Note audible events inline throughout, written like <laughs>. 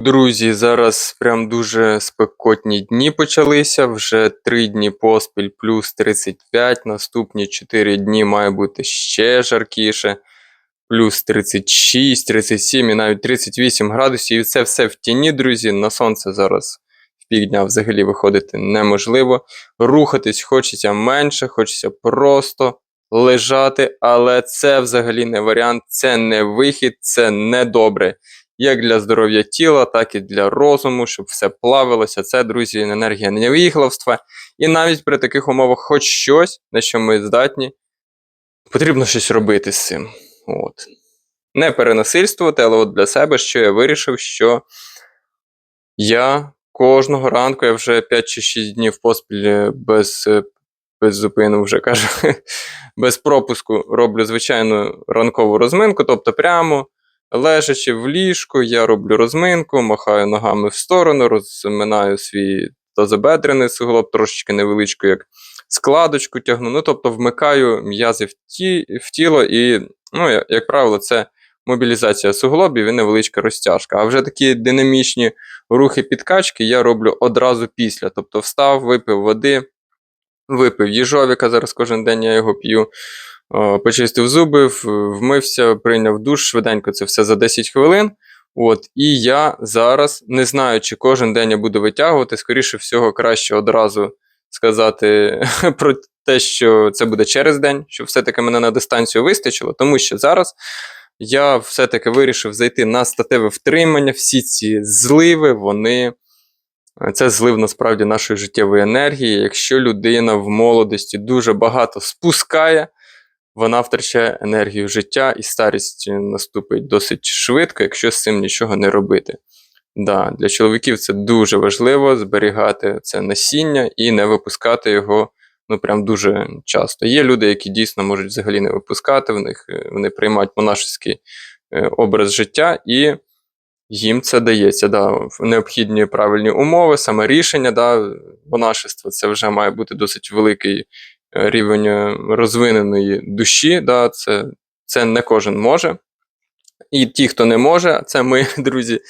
Друзі, зараз прям дуже спекотні дні почалися. Вже 3 дні поспіль плюс 35. Наступні 4 дні має бути ще жаркіше. Плюс 36, 37 і навіть 38 градусів. І це все в тіні, друзі. На сонце зараз в півдня взагалі виходити неможливо. Рухатись хочеться менше, хочеться просто лежати, але це взагалі не варіант, це не вихід, це не добре як для здоров'я тіла, так і для розуму, щоб все плавилося. Це, друзі, енергія невіглавства. І навіть при таких умовах, хоч щось, на що ми здатні, потрібно щось робити з цим. От. Не перенасильствувати, але от для себе, що я вирішив, що я кожного ранку, я вже 5 чи 6 днів поспіль е, без. е, Без зупину вже кажу, <laughs> без пропуску роблю звичайну ранкову розминку, тобто прямо Лежачи в ліжку, я роблю розминку, махаю ногами в сторону, розминаю свій тазобедрений суглоб, трошечки невеличку, як складочку тягну. Ну, тобто вмикаю м'язи в, ті, в тіло, і, ну, як, правило, це мобілізація суглобів і невеличка розтяжка. А вже такі динамічні рухи підкачки я роблю одразу після. Тобто встав, випив води, випив їжовіка, зараз кожен день я його п'ю. Е, почистив зуби, вмився, прийняв душ, швиденько це все за 10 хвилин. От, І я зараз не знаю, чи кожен день я буду витягувати. Скоріше всього, краще одразу сказати <laughs> про те, що це буде через день, щоб все-таки мене на дистанцію вистачило, тому що зараз я все-таки вирішив зайти на статеве втримання. Всі ці зливи, вони. Це злив насправді нашої життєвої енергії. Якщо людина в молодості дуже багато спускає, вона втрачає енергію життя, і старість наступить досить швидко, якщо з цим нічого не робити. Да, Для чоловіків це дуже важливо зберігати це насіння і не випускати його ну прям дуже часто. Є люди, які дійсно можуть взагалі не випускати, в них е, вони приймають монашеський е, образ життя, і їм це дається. Да, Необхідні правильні умови, саме рішення, да, монашество це вже має бути досить великий рівень е, розвиненої душі. Да, Це це не кожен може. І ті, хто не може, це ми, <laughs> друзі.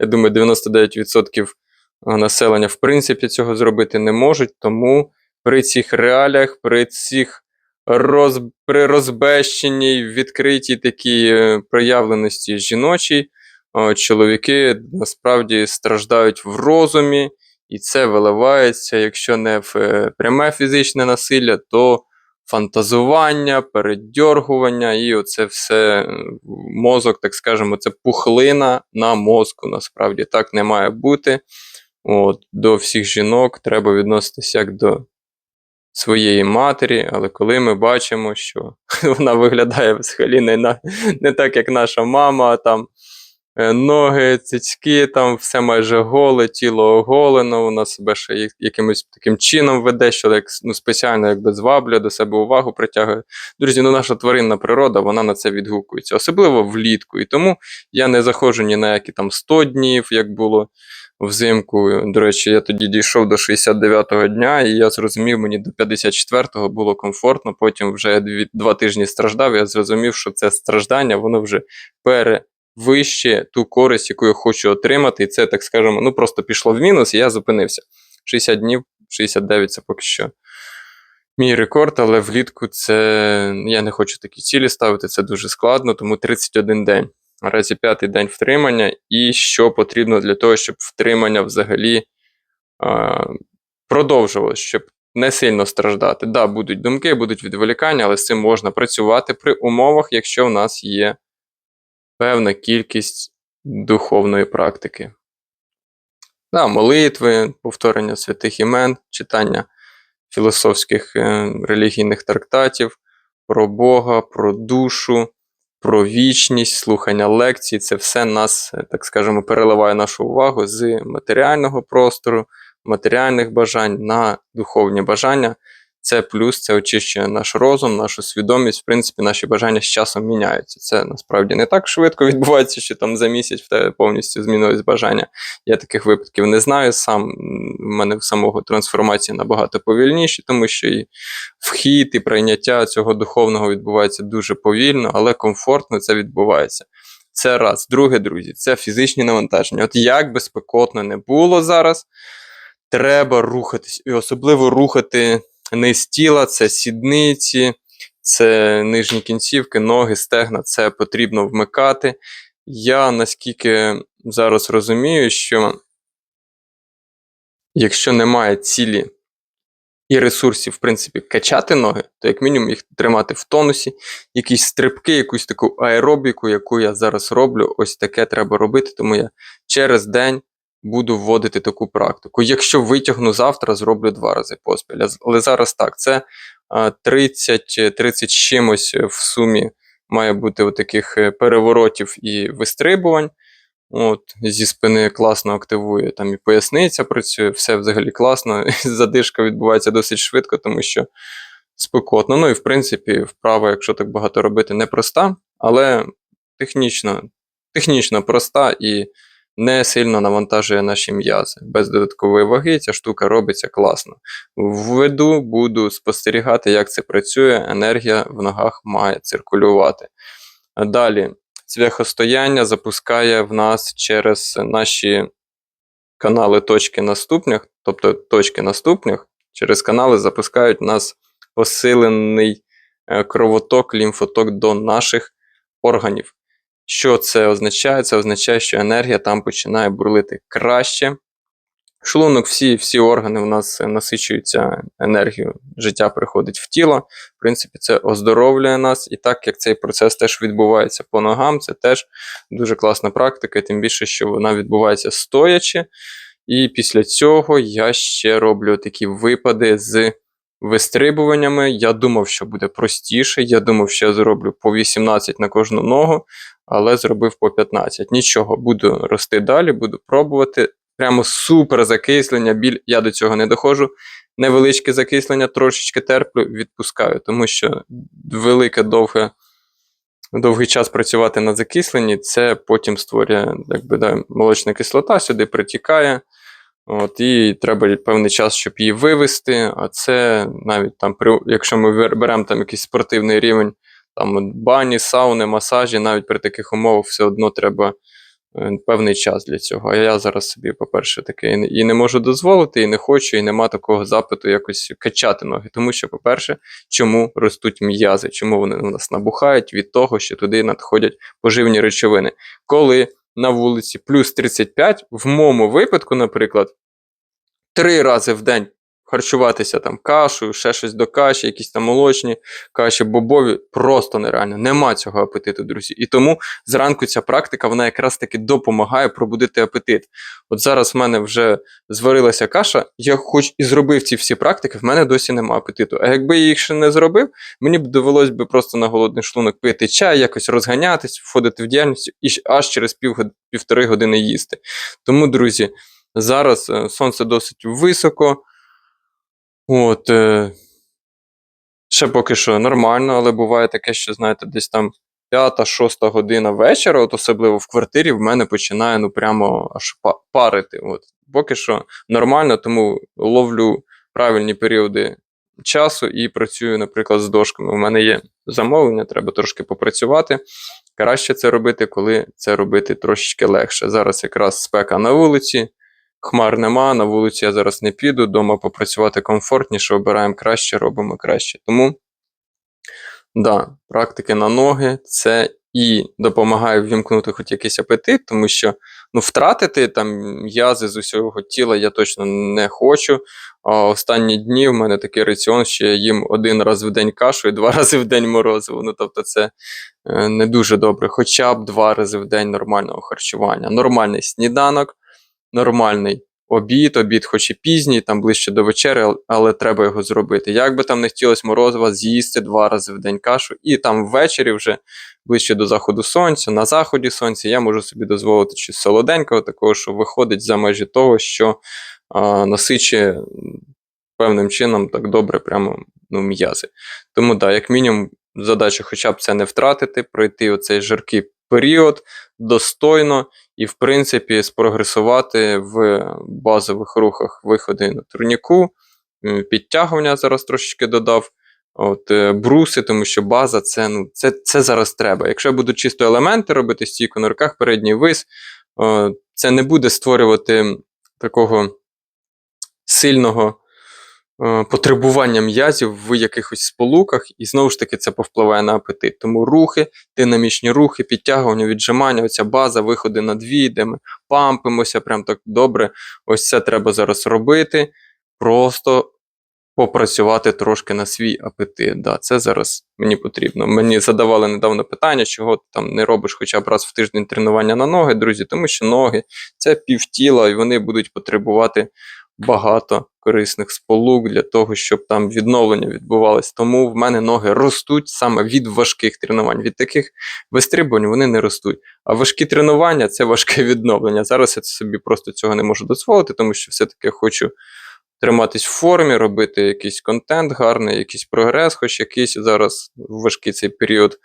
Я думаю, 99% населення в принципі цього зробити не можуть. Тому при цих реаліях, при цих роз, при розбещеній, відкритій такій е, проявленості жіночій, чоловіки насправді страждають в розумі. І це виливається, якщо не в е, пряме фізичне насилля, то фантазування, передьоргування, і оце все мозок, так скажемо, це пухлина на мозку. Насправді так не має бути. От, До всіх жінок треба відноситися як до своєї матері, але коли ми бачимо, що <laughs> вона виглядає взагалі не, не так, як наша мама, там ноги, цицьки, там все майже голе, тіло оголено, вона себе ще якимось таким чином веде, що як, ну, спеціально якби зваблює до себе увагу притягує. Друзі, ну наша тваринна природа, вона на це відгукується, особливо влітку. І тому я не заходжу ні на які там 100 днів, як було взимку. До речі, я тоді дійшов до 69-го дня, і я зрозумів, мені до 54-го було комфортно. Потім вже два тижні страждав. Я зрозумів, що це страждання, воно вже пере вище ту користь, яку я хочу отримати. І це, так скажемо, ну просто пішло в мінус, і я зупинився. 60 днів, 69 це поки що мій рекорд, але влітку це я не хочу такі цілі ставити, це дуже складно, тому 31 день. Наразі п'ятий день втримання, і що потрібно для того, щоб втримання взагалі а, продовжувалося, щоб не сильно страждати. Так, да, будуть думки, будуть відволікання, але з цим можна працювати при умовах, якщо в нас є певна кількість духовної практики. Да, Молитви, повторення святих імен, читання філософських е, релігійних трактатів про Бога, про душу, про вічність, слухання лекцій це все нас, е, так скажемо, переливає нашу увагу з матеріального простору, матеріальних бажань на духовні бажання. Це плюс, це очищує наш розум, нашу свідомість. В принципі, наші бажання з часом міняються. Це насправді не так швидко відбувається, що там за місяць в тебе повністю змінилось бажання. Я таких випадків не знаю. Сам в мене в самого трансформації набагато повільніші, тому що і вхід, і прийняття цього духовного відбувається дуже повільно, але комфортно це відбувається. Це раз. Друге, друзі, це фізичні навантаження. От як би спекотно не було зараз, треба рухатись. І особливо рухати низ тіла, це сідниці, це нижні кінцівки, ноги, стегна. Це потрібно вмикати. Я наскільки зараз розумію, що якщо немає цілі і ресурсів, в принципі, качати ноги, то як мінімум їх тримати в тонусі, якісь стрибки, якусь таку аеробіку, яку я зараз роблю, ось таке треба робити, тому я через день буду вводити таку практику. Якщо витягну завтра, зроблю два рази поспіль. Але зараз так, це 30 30 чимось в сумі має бути таких е, переворотів і вистрибувань. От, зі спини класно активує, там і поясниця працює, все взагалі класно. <laughs> Задишка відбувається досить швидко, тому що спекотно. Ну і в принципі, вправа, якщо так багато робити, непроста, але технічно, технічно проста і не сильно навантажує наші м'язи. Без додаткової ваги ця штука робиться класно. Введу, буду спостерігати, як це працює. Енергія в ногах має циркулювати. Далі, цвяхостояння запускає в нас через наші канали точки наступних, тобто точки наступних, через канали запускають нас посилений е, кровоток, лімфоток до наших органів. Що це означає? Це означає, що енергія там починає бурлити краще. Шлунок, всі всі органи в нас насичуються енергією, життя приходить в тіло. В принципі, це оздоровлює нас. І так як цей процес теж відбувається по ногам, це теж дуже класна практика, тим більше, що вона відбувається стоячи. І після цього я ще роблю такі випади з вистрибуваннями. Я думав, що буде простіше. Я думав, що я зроблю по 18 на кожну ногу, але зробив по 15. Нічого, буду рости далі, буду пробувати. Прямо супер закислення, біль, я до цього не доходжу. Невеличке закислення, трошечки терплю, відпускаю, тому що велике, довге, довгий час працювати на закисленні, це потім створює якби, да, молочна кислота, сюди притікає. От, І треба певний час, щоб її вивести. А це навіть там, якщо ми беремо там якийсь спортивний рівень, там бані, сауни, масажі, навіть при таких умовах все одно треба е, певний час для цього. А я зараз собі, по-перше, таке і не можу дозволити, і не хочу, і нема такого запиту якось качати ноги. Тому що, по-перше, чому ростуть м'язи, чому вони у нас набухають від того, що туди надходять поживні речовини. Коли на вулиці плюс 35, в моєму випадку, наприклад, три рази в день харчуватися там кашею, ще щось до каші, якісь там молочні каші, бобові, просто нереально. Нема цього апетиту, друзі. І тому зранку ця практика вона якраз таки допомагає пробудити апетит. От зараз в мене вже зварилася каша, я хоч і зробив ці всі практики, в мене досі нема апетиту. А якби я їх ще не зробив, мені б довелось би просто на голодний шлунок пити чай, якось розганятись, входити в діяльність і аж через пів, півтори години їсти. Тому, друзі, зараз е, сонце досить високо. От, е, ще поки що нормально, але буває таке, що, знаєте, десь там 5-6 година вечора, от особливо в квартирі, в мене починає ну прямо аж парити. От. Поки що нормально, тому ловлю правильні періоди часу і працюю, наприклад, з дошками. У мене є замовлення, треба трошки попрацювати. Краще це робити, коли це робити трошечки легше. Зараз якраз спека на вулиці. Хмар нема, на вулиці я зараз не піду, вдома попрацювати комфортніше, обираємо краще, робимо краще. Тому, да, практики на ноги це і допомагає ввімкнути хоч якийсь апетит, тому що ну, втратити там м'язи з усього тіла я точно не хочу. А Останні дні в мене такий раціон, що я їм один раз в день кашу і два <laughs> рази в день морозиво. Ну, тобто це е, не дуже добре. Хоча б два рази в день нормального харчування. Нормальний сніданок нормальний обід, обід, хоч і пізній, там ближче до вечери, але треба його зробити. Як би там не хотілося морозива, з'їсти два рази в день кашу, і там ввечері вже ближче до заходу сонця, на заході сонця, я можу собі дозволити щось солоденького, такого, що виходить за межі того, що а, насичує певним чином так добре прямо ну, м'язи. Тому, так, як мінімум, задача хоча б це не втратити, пройти оцей жаркий період достойно і, в принципі, спрогресувати в базових рухах виходи на турніку. Підтягування зараз трошечки додав. От, е, бруси, тому що база це, ну, це, це зараз треба. Якщо я буду чисто елементи робити стійку на руках, передній вис, це не буде створювати такого сильного потребування м'язів в якихось сполуках, і знову ж таки це повпливає на апетит. Тому рухи, динамічні рухи, підтягування, віджимання, оця база, виходи на дві, де ми пампимося, прям так добре. Ось це треба зараз робити. Просто попрацювати трошки на свій апетит. Да, це зараз мені потрібно. Мені задавали недавно питання, чого ти там не робиш хоча б раз в тиждень тренування на ноги, друзі, тому що ноги це півтіла, і вони будуть потребувати багато корисних сполук для того, щоб там відновлення відбувалось. Тому в мене ноги ростуть саме від важких тренувань. Від таких вистрибувань вони не ростуть. А важкі тренування це важке <laughs> відновлення. Зараз я собі просто цього не можу дозволити, тому що все-таки хочу триматись в формі, робити якийсь контент гарний, якийсь прогрес, хоч якийсь зараз важкий цей період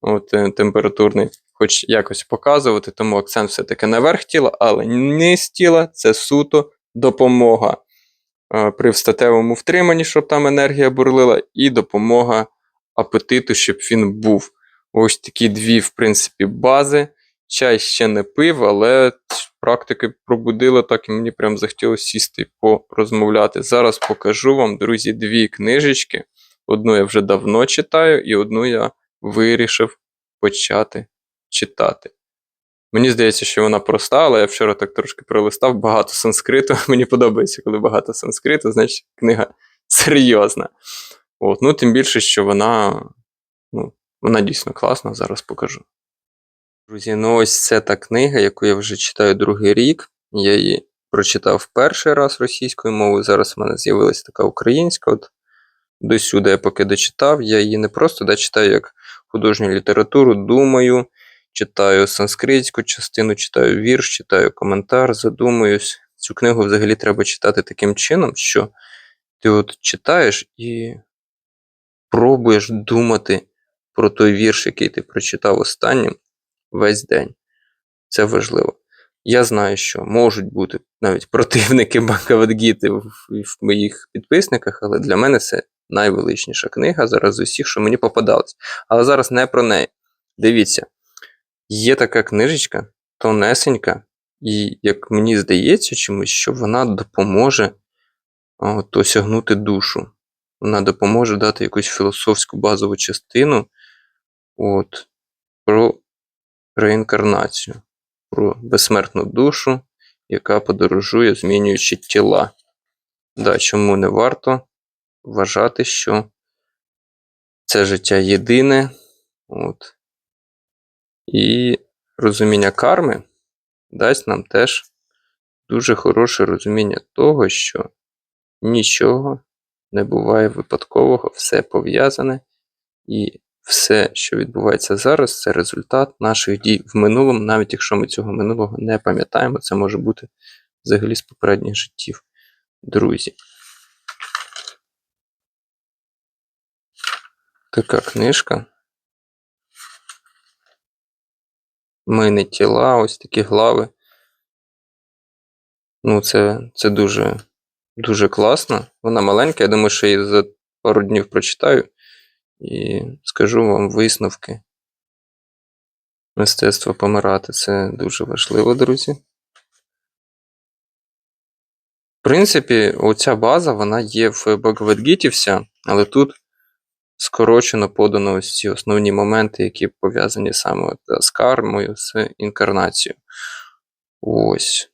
от, е, температурний, хоч якось показувати. Тому акцент все-таки на верх тіла, але низ тіла це суто допомога при встатевому втриманні, щоб там енергія бурлила, і допомога апетиту, щоб він був. Ось такі дві, в принципі, бази. Чай ще не пив, але практики пробудила так, і мені прям захотілося сісти і порозмовляти. Зараз покажу вам, друзі, дві книжечки. Одну я вже давно читаю, і одну я вирішив почати читати. Мені здається, що вона проста, але я вчора так трошки пролистав багато санскриту. <laughs> Мені подобається, коли багато санскриту, значить книга серйозна. От, ну, Тим більше, що вона, ну, вона дійсно класна, зараз покажу. Друзі, ну ось це та книга, яку я вже читаю другий рік. Я її прочитав перший раз російською мовою. Зараз в мене з'явилася така українська. От Досюди я поки дочитав. Я її не просто да, читаю як художню літературу, думаю, читаю санскритську частину, читаю вірш, читаю коментар, задумуюсь. Цю книгу взагалі треба читати таким чином, що ти от читаєш і пробуєш думати про той вірш, який ти прочитав останнім весь день. Це важливо. Я знаю, що можуть бути навіть противники Бхагавадгіти в, в моїх підписниках, але для мене це найвеличніша книга зараз з усіх, що мені попадалось. Але зараз не про неї. Дивіться, є така книжечка, тонесенька, і, як мені здається, чомусь, що вона допоможе от, осягнути душу. Вона допоможе дати якусь філософську базову частину от, про реінкарнацію, про безсмертну душу, яка подорожує, змінюючи тіла. Да, Чому не варто вважати, що це життя єдине. От. І розуміння карми дасть нам теж дуже хороше розуміння того, що нічого не буває випадкового, все пов'язане, і все, що відбувається зараз, це результат наших дій в минулому, навіть якщо ми цього минулого не пам'ятаємо, це може бути взагалі з попередніх життів. Друзі. Така книжка. Ми не тіла, ось такі глави. Ну, це це дуже дуже класно. Вона маленька, я думаю, що її за пару днів прочитаю і скажу вам висновки. Мистецтво помирати це дуже важливо, друзі. В принципі, оця база вона є в Багавадгіті вся, але тут скорочено подано ось ці основні моменти, які пов'язані саме з кармою, з інкарнацією. Ось.